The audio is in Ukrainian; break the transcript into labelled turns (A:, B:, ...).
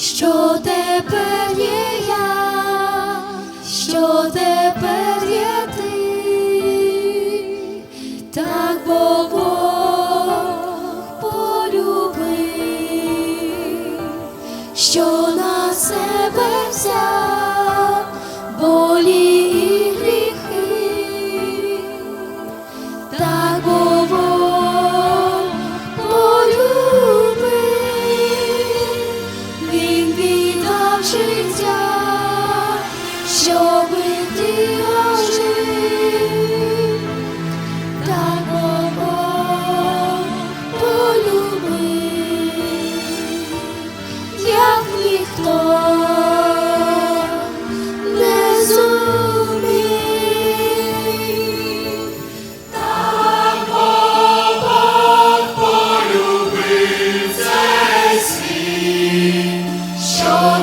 A: що тепер є я, що тепер є ти, так бо Бог полюбив, що на себе взяв. життя, щоб ти ожив, так Бог полюбив, як ніхто не зумів. Так Бог що